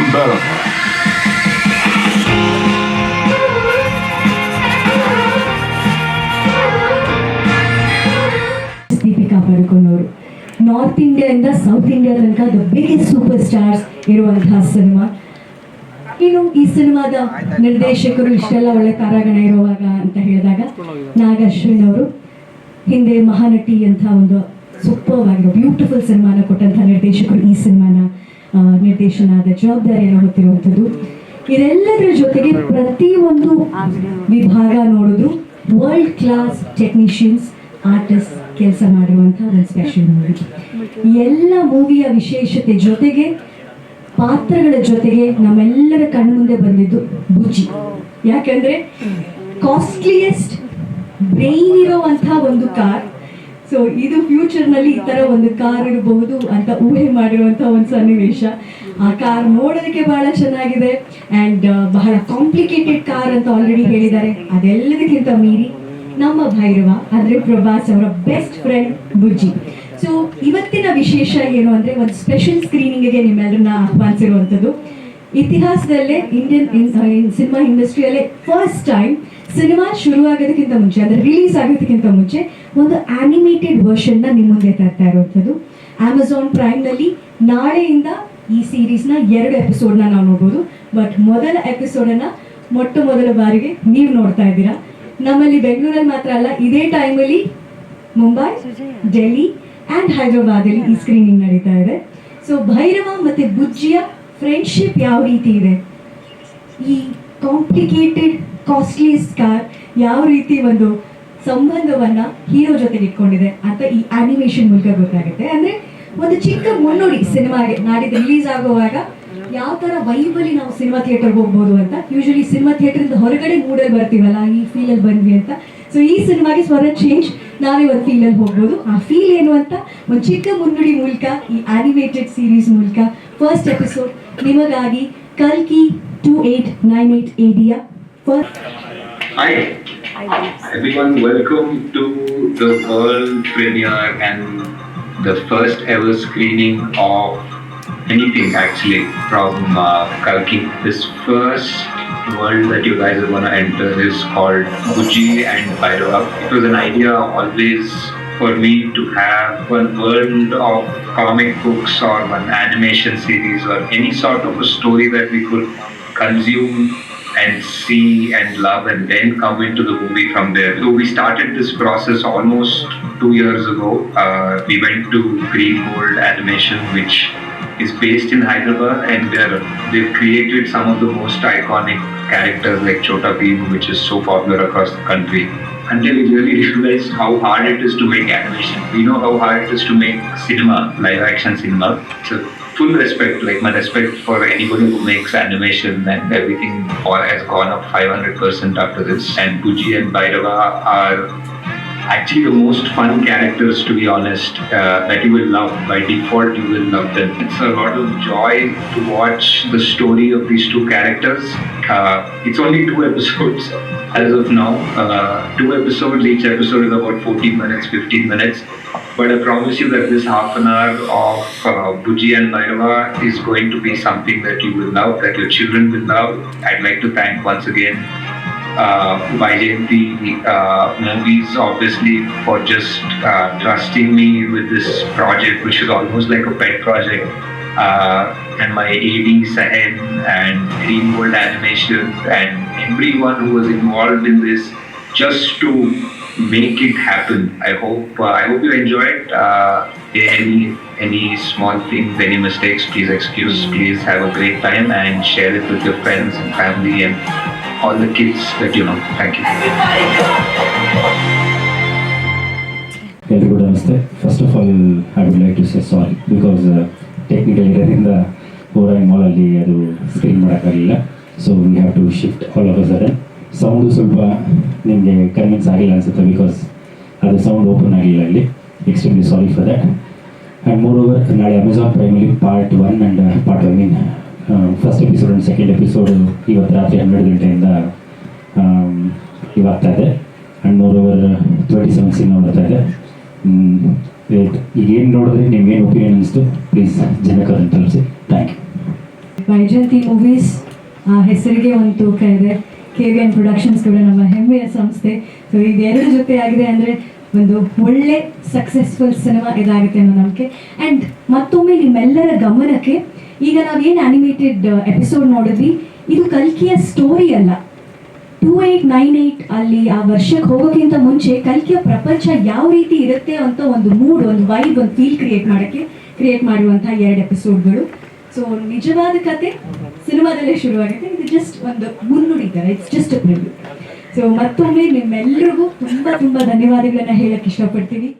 Umbrella. Deepika ಕಾಪಾಡಿಕೊಂಡವರು north ಇಂಡಿಯಾದಿಂದ south India ತನಕ ದ ಬಿಗ್ಗೆಸ್ಟ್ ಸೂಪರ್ ಸ್ಟಾರ್ಸ್ ಇರುವಂತಹ ಸಿನಿಮಾ ಇನ್ನು ಈ ಸಿನಿಮಾದ ನಿರ್ದೇಶಕರು ಇಷ್ಟೆಲ್ಲ ಒಳ್ಳೆ ಕಾರಾಗಣ ಇರುವಾಗ ಅಂತ ಹೇಳಿದಾಗ ನಾಗಶ್ವಿನ್ ಅವರು ಹಿಂದೆ ಮಹಾನಟಿ ಅಂತ ಒಂದು ಸೂಪರ್ ಆಗಿರೋ ಬ್ಯೂಟಿಫುಲ್ ಸಿನಿಮಾನ ಕೊಟ್ಟಂತಹ ನಿರ್ದೇಶಕರು ಈ ಸಿನಿಮಾನ ನಿರ್ದೇಶನದ ಜವಾಬ್ದಾರಿಯನ್ನು ಹೊತ್ತಿರುವಂಥದ್ದು ಇದೆಲ್ಲದರ ಜೊತೆಗೆ ಪ್ರತಿ ಒಂದು ವಿಭಾಗ ನೋಡಿದ್ರು ವರ್ಲ್ಡ್ ಕ್ಲಾಸ್ ಟೆಕ್ನಿಷಿಯನ್ಸ್ ಆರ್ಟಿಸ್ಟ್ ಕೆಲಸ ಮಾಡಿರುವಂತಹ ಒಂದು ಸ್ಪೆಷಲ್ ಮೂವಿ ಎಲ್ಲ ಮೂವಿಯ ವಿಶೇಷತೆ ಜೊತೆಗೆ, ಪಾತ್ರಗಳ ಜೊತೆಗೆ ನಮ್ಮೆಲ್ಲರ ಕಣ್ಣು ಮುಂದೆ ಬಂದಿದ್ದು ಬುಜ್ಜಿ. ಯಾಕಂದ್ರೆ ಕಾಸ್ಟ್ಲಿಯೆಸ್ಟ್ ಬ್ರೈನ್ ಇರೋವಂತಹ ಒಂದು ಕಾರ್ ಸೊ ಇದು ಫ್ಯೂಚರ್ನಲ್ಲಿ ಈ ತರ ಒಂದು ಕಾರ್ ಇರಬಹುದು ಅಂತ ಊಹೆ ಮಾಡಿರುವಂತಹ ಒಂದು ಸನ್ನಿವೇಶ. ಆ ಕಾರ್ ನೋಡೋದಕ್ಕೆ ಬಹಳ ಚೆನ್ನಾಗಿದೆ ಅಂಡ್ ಬಹಳ ಕಾಂಪ್ಲಿಕೇಟೆಡ್ ಕಾರ್ ಅಂತ ಆಲ್ರೆಡಿ ಹೇಳಿದ್ದಾರೆ. ಅದೆಲ್ಲದಕ್ಕಿಂತ ಮೀರಿ ನಮ್ಮ ಭೈರವ, ಅಂದ್ರೆ ಪ್ರಭಾಸ್ ಅವರ ಬೆಸ್ಟ್ ಫ್ರೆಂಡ್ ಬುಜ್ಜಿ. ಸೊ ಇವತ್ತಿನ ವಿಶೇಷ ಏನು ಅಂದ್ರೆ ಒಂದು ಸ್ಪೆಷಲ್ ಸ್ಕ್ರೀನಿಂಗ್ಗೆ ನಿಮ್ಮೆಲ್ಲರನ್ನ ಆಹ್ವಾನಿಸಿರುವಂಥದ್ದು. ಇತಿಹಾಸದಲ್ಲೇ ಇಂಡಿಯನ್ ಸಿನಿಮಾ ಇಂಡಸ್ಟ್ರಿಯಲ್ಲೇ ಫಸ್ಟ್ ಟೈಮ್ ಸಿನಿಮಾ ಶುರು ಆಗೋದಕ್ಕಿಂತ ಮುಂಚೆ ಅಂದ್ರೆ ರಿಲೀಸ್ ಆಗೋದಕ್ಕಿಂತ ಮುಂಚೆ ಒಂದು ಆನಿಮೇಟೆಡ್ ವರ್ಷನ್ನ ನಿಮ್ಮ ಮುಂದೆ ತರ್ತಾ ಇರುವಂಥದ್ದು. ಅಮೆಝಾನ್ ಪ್ರೈಮ್ನಲ್ಲಿ ನಾಳೆಯಿಂದ ಈ ಸೀರೀಸ್ನ ಎರಡು ಎಪಿಸೋಡ್ನ ನಾವು ನೋಡ್ಬೋದು. ಬಟ್ ಮೊದಲ ಎಪಿಸೋಡನ್ನು ಮೊಟ್ಟ ಮೊದಲ ಬಾರಿಗೆ ನೀವು ನೋಡ್ತಾ ಇದ್ದೀರಾ. ನಮ್ಮಲ್ಲಿ ಬೆಂಗಳೂರಲ್ಲಿ ಮಾತ್ರ ಅಲ್ಲ ಇದೇ ಟೈಮಲ್ಲಿ ಮುಂಬೈ ಡೆಲ್ಲಿ ಆ್ಯಂಡ್ ಹೈದರಾಬಾದಲ್ಲಿ ಈ ಸ್ಕ್ರೀನಿಂಗ್ ನಡೀತಾ ಇದೆ. ಸೊ ಭೈರವ ಮತ್ತೆ ಬುಜ್ಜಿಯ ಫ್ರೆಂಡ್ಶಿಪ್ ಯಾವ ರೀತಿ ಇದೆ? ಈ ಕಾಂಪ್ಲಿಕೇಟೆಡ್ ಕಾಸ್ಟ್ಲಿ ಸ್ಕಾರ್ ಯಾವ ರೀತಿ ಒಂದು ಸಂಬಂಧವನ್ನ ಹೀರೋ ಜೊತೆ ಇಟ್ಕೊಂಡಿದೆ ಅಂತ ಈ ಆನಿಮೇಷನ್ ಮೂಲಕ ಗೊತ್ತಾಗುತ್ತೆ. ಅಂದ್ರೆ ಒಂದು ಚಿಕ್ಕ ಮುನ್ನುಡಿ ಸಿನಿಮಾಗೆ ನಾಡಿದ್ದು ರಿಲೀಸ್ ಆಗುವಾಗ ಯಾವ ತರ ವೈಬಲಿ ನಾವು ಸಿನಿಮಾ ಥಿಯೇಟರ್ಗೆ ಹೋಗ್ಬೋದು ಅಂತ ಯೂಶಲಿ ಸಿನಿಮಾ ಥಿಯೇಟರ್ ಹೊರಗಡೆ ಮೂಡಲ್ಲಿ ಬರ್ತೀವಲ್ಲ, ಈ ಫೀಲಲ್ಲಿ ಬಂದ್ವಿ ಅಂತ. ಸೊ ಈ ಸಿನಿಮಾಗೆ ಸ್ವರ ಚೇಂಜ್ ನಾವೇ ಒಂದು ಫೀಲಲ್ಲಿ ಹೋಗ್ಬೋದು. ಆ ಫೀಲ್ ಏನು ಅಂತ ಒಂದು ಚಿಕ್ಕ ಮುನ್ನುಡಿ ಮೂಲಕ, ಈ ಆನಿಮೇಟೆಡ್ ಸೀರೀಸ್ ಮೂಲಕ ಫಸ್ಟ್ ಎಪಿಸೋಡ್ ನಿಮಗಾಗಿ ಕಲ್ಕಿ two eight nine eight ಏಡಿಯಾ first Hi, everyone. Welcome to the world premiere and the first ever screening of anything actually from uh, Kalki. This first world that you guys are going to enter is called Guji and Bhairava. It was an idea always for me to have one world of comic books or one animation series or any sort of a story that we could consume and see and love and then come into the movie from there. So we started this process almost two years ago. Uh, we went to Green Gold Animation, which is based in Hyderabad, and they've created some of the most iconic characters like Chota Bheem, which is so popular across the country. Until we really realized how hard it is to make animation. We know how hard it is to make cinema, live action cinema. So full respect, like my respect for anybody who makes animation and everything all has gone up 500% after this. And Guji and Bhairava are actually the most fun characters to be honest uh, that you will love. By default you will love them. It's a lot of joy to watch the story of these two characters. Uh, it's only two episodes as of now. Uh, two episodes each episode is about 14 minutes 15 minutes. But I promise you that this half an hour of uh, Buji and Bhairava is going to be something that you will love, that your children will love. I'd like to thank once again uh, Vaijayanti uh, Movies, obviously, for just uh, trusting me with this project, which is almost like a pet project. Uh, and my AD Sahen and Green World Animation and everyone who was involved in this just to make it happen. I hope uh, I hope you enjoyed. Uh, any any small things, any mistakes, please excuse. Please have a great time and share it with your friends and family and all the kids that, you know. Thank you. ಎಲ್ರಿಗೂ ನಮಸ್ತೆ first of all I would like to say sorry because technical ಇರೋದ್ರಿಂದ Orion ಮಾಲಲ್ಲಿ ಅದು screen ಮಾಡೋಕ್ಕಾಗಲಿಲ್ಲ so we have to shift all of sudden sound ಸ್ವಲ್ಪ ನಿಮಗೆ convince ಆಗಿಲ್ಲ ಅನಿಸುತ್ತೆ ಬಿಕಾಸ್ ಅದು ಸೌಂಡ್ ಓಪನ್ ಆಗಿಲ್ಲ ಅಲ್ಲಿ extremely sorry for that and moreover ನಾಳೆ Amazon ಪ್ರೈಮಲ್ಲಿ part one and part one mean first episode and second episode ಇವತ್ತು ರಾತ್ರಿ ಹನ್ನೆರಡು ಗಂಟೆಯಿಂದ ಇವಾಗ್ತಾ ಇದೆ and moreover twenty seven cinema ನೋಡ್ತಾ ಇದೆ. ಈಗ ಏನು ನೋಡಿದ್ರೆ? ಏನು ಒಪಿನಿಯನ್ ಅನಿಸ್ತು? ಪ್ಲೀಸ್ ಜನಕ್ಕೆ ತಲುಪಿಸಿ. ಥ್ಯಾಂಕ್ ಯು ವೈಜಯಂತಿ ಮೂವೀಸ್ ಹೆಸರಿಗೆ ಒಂದು ತೂಕ ಇದೆ ಕೆ ವಿ ಎನ್ ಪ್ರೊಡಕ್ಷನ್ಸ್ ಕೂಡ ನಮ್ಮ ಹೆಮ್ಮೆಯ ಸಂಸ್ಥೆ. ಸೊ ಇದೆರಡು ಜೊತೆ ಆಗಿದೆ ಅಂದರೆ ಒಂದು ಒಳ್ಳೆ ಸಕ್ಸಸ್ಫುಲ್ ಸಿನಿಮಾ ಇದಾಗುತ್ತೆ ಅನ್ನೋ ನಂಬಿಕೆ. ಆ್ಯಂಡ್ ಮತ್ತೊಮ್ಮೆ ನಿಮ್ಮೆಲ್ಲರ ಗಮನಕ್ಕೆ ಈಗ ನಾವೇನು ಅನಿಮೇಟೆಡ್ ಎಪಿಸೋಡ್ ನೋಡಿದ್ವಿ? ಇದು ಕಲ್ಕಿಯ ಸ್ಟೋರಿ ಅಲ್ಲ. ಟೂ ಏಟ್ ನೈನ್ ಏಟ್ ಅಲ್ಲಿ ಆ ವರ್ಷಕ್ಕೆ ಹೋಗೋಕ್ಕಿಂತ ಮುಂಚೆ ಕಲ್ಕಿಯ ಪ್ರಪಂಚ ಯಾವ ರೀತಿ ಇರುತ್ತೆ ಅಂತ ಒಂದು ಮೂಡ್ ಒಂದು ವೈಬ್ ಒಂದು ಫೀಲ್ ಕ್ರಿಯೇಟ್ ಮಾಡೋಕ್ಕೆ ಕ್ರಿಯೇಟ್ ಮಾಡಿರುವಂತಹ ಎರಡು ಎಪಿಸೋಡ್ಗಳು ಸೊ ನಿಜವಾದ ಕತೆ, ಸಿನಿಮಾದಲ್ಲೇ ಶುರುವಾಗುತ್ತೆ. ಇದು ಜಸ್ಟ್ ಒಂದು ಮುನ್ನುಡಿ ಥರ ಇಟ್ಸ್ ಜಸ್ಟ್ ಸೊ ಮತ್ತೊಮ್ಮೆ ನಿಮ್ಮೆಲ್ಲರಿಗೂ ತುಂಬ ತುಂಬ ಧನ್ಯವಾದಗಳನ್ನ ಹೇಳಕ್ಕೆ ಇಷ್ಟಪಡ್ತೀವಿ